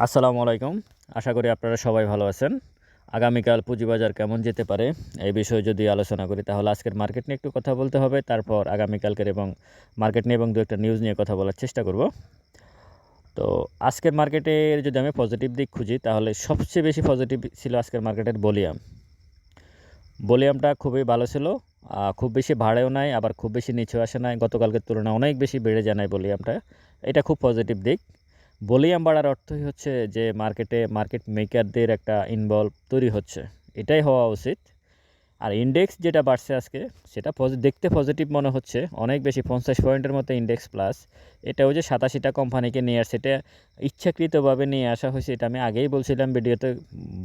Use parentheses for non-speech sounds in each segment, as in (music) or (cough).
আসসালামু আলাইকুম। আশা করি আপনারা সবাই ভালো আছেন। আগামীকাল পুঁজিবাজার কেমন যেতে পারে এই বিষয়ে যদি আলোচনা করি, তাহলে আজকের মার্কেট নিয়ে একটু কথা বলতে হবে। তারপর আগামীকালকের এবং মার্কেট নিয়ে এবং দু একটা নিউজ নিয়ে কথা বলার চেষ্টা করব। তো আজকের মার্কেটের যদি আমি পজিটিভ দিক খুঁজি, তাহলে সবচেয়ে বেশি পজিটিভ ছিল আজকের মার্কেটের বলিয়াম বলিয়ামটা খুবই ভালো ছিল খুব বেশি ভাড়েও নাই, আবার খুব বেশি নিচেও আসে নাই। গতকালকের তুলনায় অনেক বেশি বেড়ে যায় নাই ভলিউমটা এটা খুব পজিটিভ দিক। ভলিউম বাড়ার অর্থই হচ্ছে যে মার্কেটে মার্কেট মেকারদের একটা ইনভলভ তৈরি হচ্ছে। এটাই হওয়া উচিত। আর ইন্ডেক্স যেটা বাড়ছে আজকে, সেটা দেখতে পজিটিভ মনে হচ্ছে। অনেক বেশি পঞ্চাশ পয়েন্টের মতো ইন্ডেক্স প্লাস এটাও যে সাতাশিটা কোম্পানিকে নিয়ে আসছে, এটা ইচ্ছাকৃতভাবে নিয়ে আসা হয়েছে, এটা আমি আগেই বলছিলাম ভিডিওতে,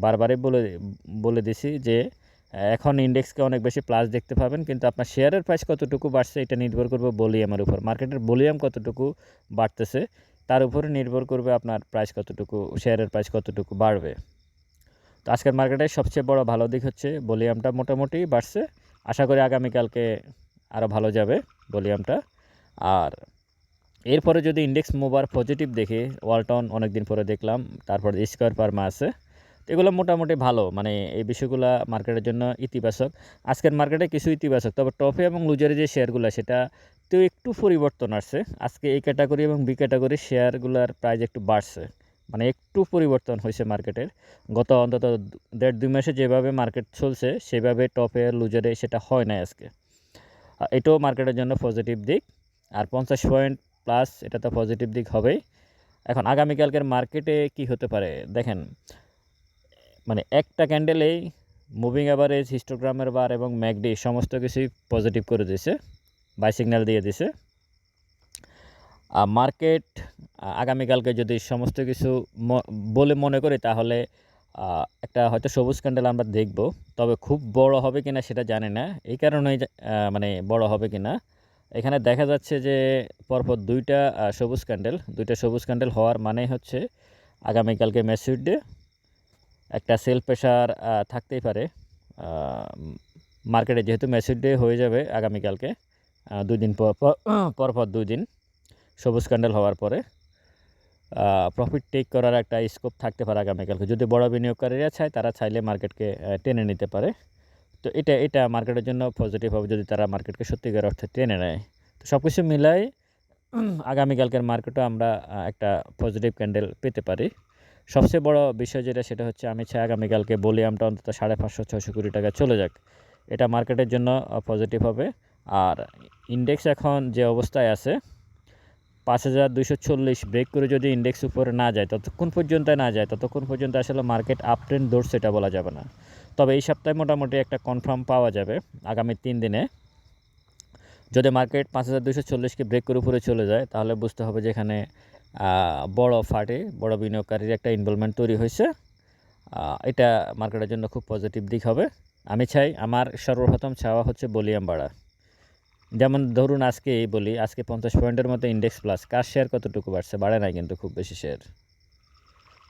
বারবারই বলে বলে দিছি যে, এখন ইন্ডেক্সকে অনেক বেশি প্লাস দেখতে পাবেন, কিন্তু আপনার শেয়ারের প্রাইস কতটুকু বাড়ছে, এটা নির্ভর করবে ভলিউমের উপর। মার্কেটের ভলিউম কতটুকু বাড়তেছে তার উপরে নির্ভর করবে আপনার প্রাইস কতটুকু শেয়ারের প্রাইস কতটুকু বাড়বে। তো আজকের মার্কেটের সবচেয়ে বড় ভালো দিক হচ্ছে ভলিউমটা মোটামুটি বাড়ছে। আশা করি আগামীকালকে আরও ভালো যাবে ভলিউমটা আর এরপরে যদি ইন্ডেক্স মুভার পজিটিভ দেখি ওয়ালটন অনেক দিন পরে দেখলাম, তারপর স্কোয়ার পারমা আছে। তো এগুলো মোটামুটি ভালো মানে এই বিষয়গুলো মার্কেটের জন্য ইতিবাচক। আজকের মার্কেটে কিছু ইতিবাচক, তবে টপে এবং লুজারের যে শেয়ারগুলো সেটা তো একটু পরিবর্তন আসছে। আজকে এই ক্যাটাগরি এবং বি ক্যাটাগরি শেয়ারগুলোর প্রাইস একটু বাড়ছে। মানে একটু পরিবর্তন হয়েছে মার্কেটের গত অন্তত দেড় দুই মাসে যেভাবে মার্কেট চলছে, সেভাবে টপে লুজারে সেটা হয় না আজকে। এটাও মার্কেটের জন্য পজিটিভ দিক। আর পঞ্চাশ পয়েন্ট প্লাস এটা তো পজিটিভ দিক হবেই। এখন আগামীকালকের মার্কেটে কি হতে পারে? দেখেন মানে একটা ক্যান্ডেলেই মুভিং অ্যাভারেজ হিস্টোগ্রামের বার এবং ম্যাকডি সমস্ত কিছুই পজিটিভ করে দিয়েছে। বাই সিগন্যাল দিয়ে দিছে। মার্কেট আগামীকালকে যদি সমস্ত কিছু বলে মনে করি তাহলে একটা হয়তো সবুজ ক্যান্ডেল আমরা দেখব, তবে খুব বড় হবে কিনা সেটা জানি না। এই কারণেই মানে বড় হবে কিনা। এখানে দেখা যাচ্ছে যে পরপর দুইটা সবুজ ক্যান্ডেল, দুইটা সবুজ ক্যান্ডেল হওয়ার মানে হচ্ছে আগামীকালকে ম্যাসিউড ডে একটা সেল প্রেশার থাকতেই পারে। মার্কেটে যেহেতু ম্যাসিড ডে হয়ে যাবে আগামীকালকে দুই দিন (clears throat) পর পর দুই দিন সবুজ ক্যান্ডেল হওয়ার পরে প্রফিট টেক করার একটা স্কোপ থাকতে পারে আগামীকালকে। যদি বড় বিনিয়োগকারীরা চায়, তারা চাইলে মার্কেটকে টেনে নিতে পারে। তো এটা এটা মার্কেটের জন্য পজিটিভ হবে যদি তারা মার্কেটকে সত্যিকার অর্থে টেনে নেয়। তো সব কিছু মিলাই আগামীকালকের মার্কেটও আমরা একটা পজিটিভ ক্যান্ডেল পেতে পারি। সবচেয়ে বড় বিষয় যেটা, সেটা হচ্ছে আমি চাই আগামীকালকে ভলিউমটা অন্তত সাড়ে পাঁচশো, ছয়শো কোটি টাকা চলে যাক। এটা মার্কেটের জন্য পজিটিভ হবে। আর ইন্ডেক্স এখন যে অবস্থায় আছে, পাঁচ হাজার দুশো চল্লিশ ব্রেক করে যদি ইন্ডেক্স উপরে না যায়, ততক্ষণ পর্যন্ত না যায়, ততক্ষণ পর্যন্ত আসলে মার্কেট আপ ট্রেন্ড দৌড়ছে এটা বলা যাবে না। তবে এই সপ্তাহে মোটামুটি একটা কনফার্ম পাওয়া যাবে আগামী তিন দিনে। যদি মার্কেট পাঁচ হাজার দুশো চল্লিশকে ব্রেক করে উপরে চলে যায়, তাহলে বুঝতে হবে যে এখানে বড় ফাটে বড় বিনিয়োগকারীর একটা ইনভলভমেন্ট তৈরি হয়েছে। এটা মার্কেটের জন্য খুব পজিটিভ দিক হবে। আমি চাই আমার সর্বপ্রথম চাওয়া হচ্ছে ভলিউম বাড়া যেমন ধরুন আজকে এই বলি, আজকে পঞ্চাশ পয়েন্টের মতো ইন্ডেক্স প্লাস কার শেয়ার কতটুকু বাড়ছে? বাড়ে নাই কিন্তু খুব বেশি শেয়ার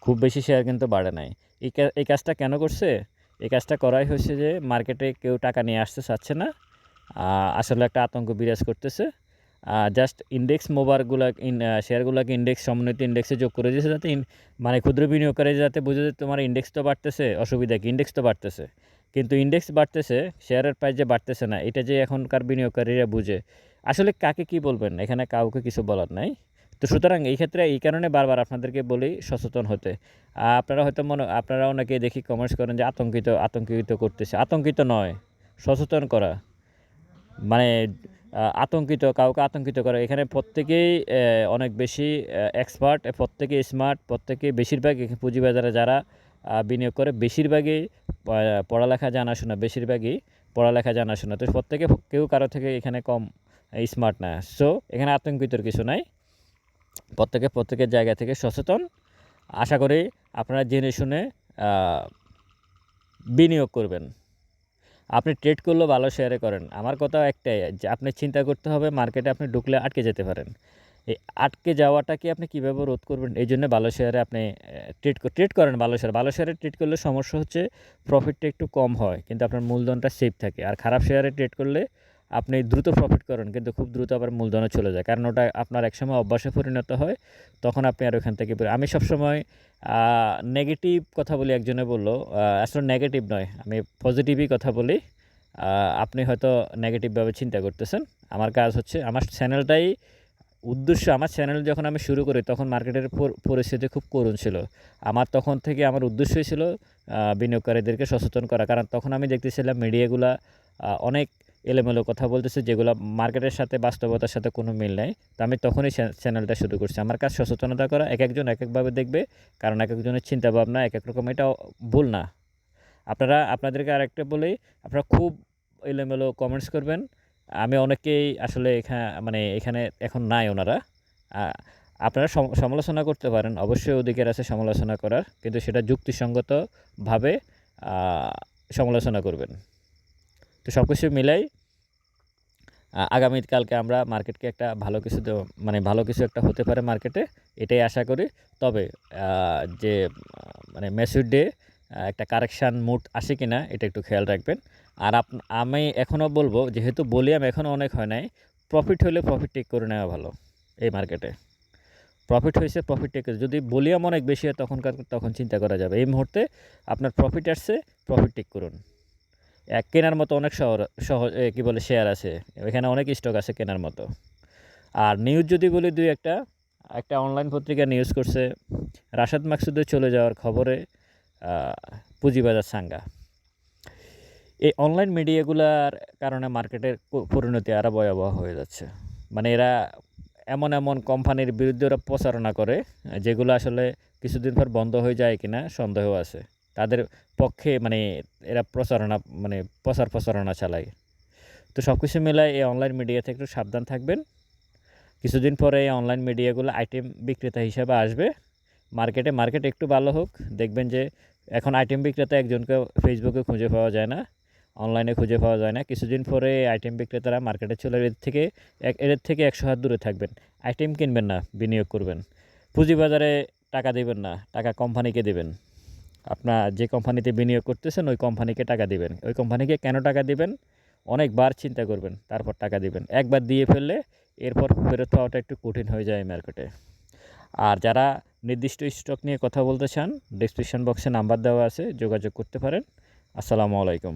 খুব বেশি শেয়ার কিন্তু বাড়ে নাই। এই কাজটা কেন করছে? এই কাজটা করাই হয়েছে যে মার্কেটে কেউ টাকা নিয়ে আসতে চাচ্ছে না। আসলে একটা আতঙ্ক বিরাজ করতেছে। জাস্ট ইন্ডেক্স মোবারগুলো শেয়ারগুলোকে ইন্ডেক্স সমন্বিত ইন্ডেক্সে যোগ করে দিয়েছে যাতে মানে ক্ষুদ্র বিনিয়োগকারী যাতে বুঝে যে তোমার ইন্ডেক্স তো বাড়তেছে, অসুবিধা কি? ইন্ডেক্স তো বাড়তেছে। কিন্তু ইন্ডেক্স বাড়তেছে শেয়ারের প্রাইস যে বাড়তেছে না, এটা যে এখনকার বিনিয়োগকারীরা বুঝে। আসলে কাকে কি বলবেন? এখানে কাউকে কিছু বলার নাই। তো সুতরাং এই ক্ষেত্রে এই কারণে বারবার আপনাদেরকে বলি, সচেতন হতে। আপনারা হয়তো মনে, আপনারা অনেকে দেখি কমেন্টস করেন যে আতঙ্কিত আতঙ্কিত করতেছে। আতঙ্কিত নয়, সচেতন করা। মানে আতঙ্কিত, কাউকে আতঙ্কিত করে। এখানে প্রত্যেকেই অনেক বেশি এক্সপার্ট প্রত্যেকে স্মার্ট প্রত্যেকে বেশিরভাগ পুঁজিবাজারে যারা বিনিয়োগ করে, বেশিরভাগই পড়ালেখা জানাশোনা, বেশিরভাগই পড়ালেখা জানাশোনা। তো প্রত্যেকে, কেউ কারও থেকে এখানে কম স্মার্ট না। সো এখানে আতঙ্কিতর কিছু নাই। প্রত্যেকে, প্রত্যেকের জায়গা থেকে সচেতন। আশা করি আপনারা জেনে শুনে বিনিয়োগ করবেন। আপনি ট্রেড করলেও ভালো শেয়ারে করেন। আমার কথা একটাই, যে আপনি চিন্তা করতে হবে মার্কেটে আপনি ঢুকলে আটকে যেতে পারেন। এই আটকে যাওয়াটাকে আপনি কীভাবে রোধ করবেন? এই জন্য ভালো শেয়ারে আপনি ট্রেড ট্রেড করেন ভালো শেয়ার ভালো শেয়ারে ট্রেড করলে সমস্যা হচ্ছে প্রফিটটা একটু কম হয়, কিন্তু আপনার মূলধনটা সেফ থাকে। আর খারাপ শেয়ারে ট্রেড করলে আপনি দ্রুত প্রফিট করেন, কিন্তু খুব দ্রুত আবার মূলধনে চলে যায়। কারণ ওটা আপনার একসময় অভ্যাসে পরিণত হয়, তখন আপনি আর ওখান থেকে আমি সবসময় নেগেটিভ কথা বলি একজনে বলল আসলে নেগেটিভ নয়, আমি পজিটিভই কথা বলি। আপনি হয়তো নেগেটিভভাবে চিন্তা করতেছেন। আমার কাজ হচ্ছে, আমার চ্যানেলটাই উদ্দেশ্য, আমার চ্যানেল যখন আমি শুরু করি, তখন মার্কেটের পরিস্থিতি খুব করুণ ছিল। আমার তখন থেকে আমার উদ্দেশ্যই ছিল বিনিয়োগকারীদেরকে সচেতন করা। কারণ তখন আমি দেখতেছিলাম মিডিয়াগুলা অনেক এলোমেলো কথা বলতেছে, যেগুলো মার্কেটের সাথে বাস্তবতার সাথে কোনো মিল নাই। তো আমি তখনই চ্যানেলটা শুরু করছি। আমার কাজ সচেতনতা করা এক একজন এক একভাবে দেখবে, কারণ এক একজনের চিন্তা ভাবনা এক এক রকম, এটা ভুল না। আপনারা, আপনাদেরকে আরেকটা বলেই আপনারা খুব এলোমেলো কমেন্টস করবেন। আমি অনেকেই আসলে এখানে মানে এখানে এখন নাই ওনারা। আপনারা সমালোচনা করতে পারেন, অবশ্যই অধিকার আছে সমালোচনা করার, কিন্তু সেটা যুক্তিসঙ্গতভাবে সমালোচনা করবেন। তো সব কিছু মিলাই আগামীকালকে আমরা মার্কেটকে একটা ভালো কিছু মানে ভালো কিছু একটা হতে পারে মার্কেটে, এটাই আশা করি। তবে যে মানে মেসুর ডে একটা কারেকশান মুড আসে কি না এটা একটু খেয়াল রাখবেন। আর আপ, আমি এখনও বলব, যেহেতু বলিয়াম এখনও অনেক হয় নাই প্রফিট হলে প্রফিট টেক করে নেওয়া ভালো এই মার্কেটে। প্রফিট হয়েছে প্রফিট টেক যদি বলিয়াম অনেক বেশি হয়, তখনকার, তখন চিন্তা করা যাবে। এই মুহূর্তে আপনার প্রফিট আসছে প্রফিট টেক করুন। কেনার মতো অনেক শহর সহজ কী বলে শেয়ার আছে। এখানে অনেক স্টক আছে কেনার মতো। আর নিউজ যদি বলি দুই একটা একটা অনলাইন পত্রিকা নিউজ করছে, রাশাদ মাকসুদের চলে যাওয়ার খবরে পুঁজিবাজার সাঙ্গা। এই অনলাইন মিডিয়াগুলার কারণে মার্কেটের পরিণতি আরও ভয়াবহ হয়ে যাচ্ছে। মানে এরা এমন এমন কোম্পানির বিরুদ্ধে ওরা প্রচারণা করে, যেগুলো আসলে কিছুদিন পর বন্ধ হয়ে যায় কিনা সন্দেহ আছে। তাদের পক্ষে মানে এরা প্রচারণা মানে প্রচার প্রচারণা চালায়। তো সব কিছু মিলায় এই অনলাইন মিডিয়া থেকে একটু সাবধান থাকবেন। কিছুদিন পরে এই অনলাইন মিডিয়াগুলো আইটেম বিক্রেতা হিসাবে আসবে। মার্কেটে মার্কেট একটু ভালো হোক। দেখবেন যে এখন আইটেম বিক্রেতা একজনকে ফেসবুকে খুঁজে পাওয়া যায় না অনলাইনে খুঁজে পাওয়া যায় না। কিছুদিন পরে আইটেম বিক্রেতারা মার্কেটে চলে এর থেকে এক এর থেকে একশো হাত দূরে থাকবেন। আইটেম কিনবেন না, বিনিয়োগ করবেন। পুঁজিবাজারে টাকা দেবেন না, টাকা কোম্পানিকে দেবেন। আপনার যে কোম্পানিতে বিনিয়োগ করতেছেন, ওই কোম্পানিকে টাকা দিবেন। ওই কোম্পানিকে কেন টাকা দিবেন? অনেকবার চিন্তা করবেন, তারপর টাকা দিবেন। একবার দিয়ে ফেললে এরপর ফেরত পাওয়াটা একটু কঠিন হয়ে যায় মার্কেটে আর যারা নির্দিষ্ট স্টক নিয়ে কথা বলতে চান ডিসক্রিপশন বক্সে নাম্বার দেওয়া আছে, যোগাযোগ করতে পারেন। আসসালামু আলাইকুম।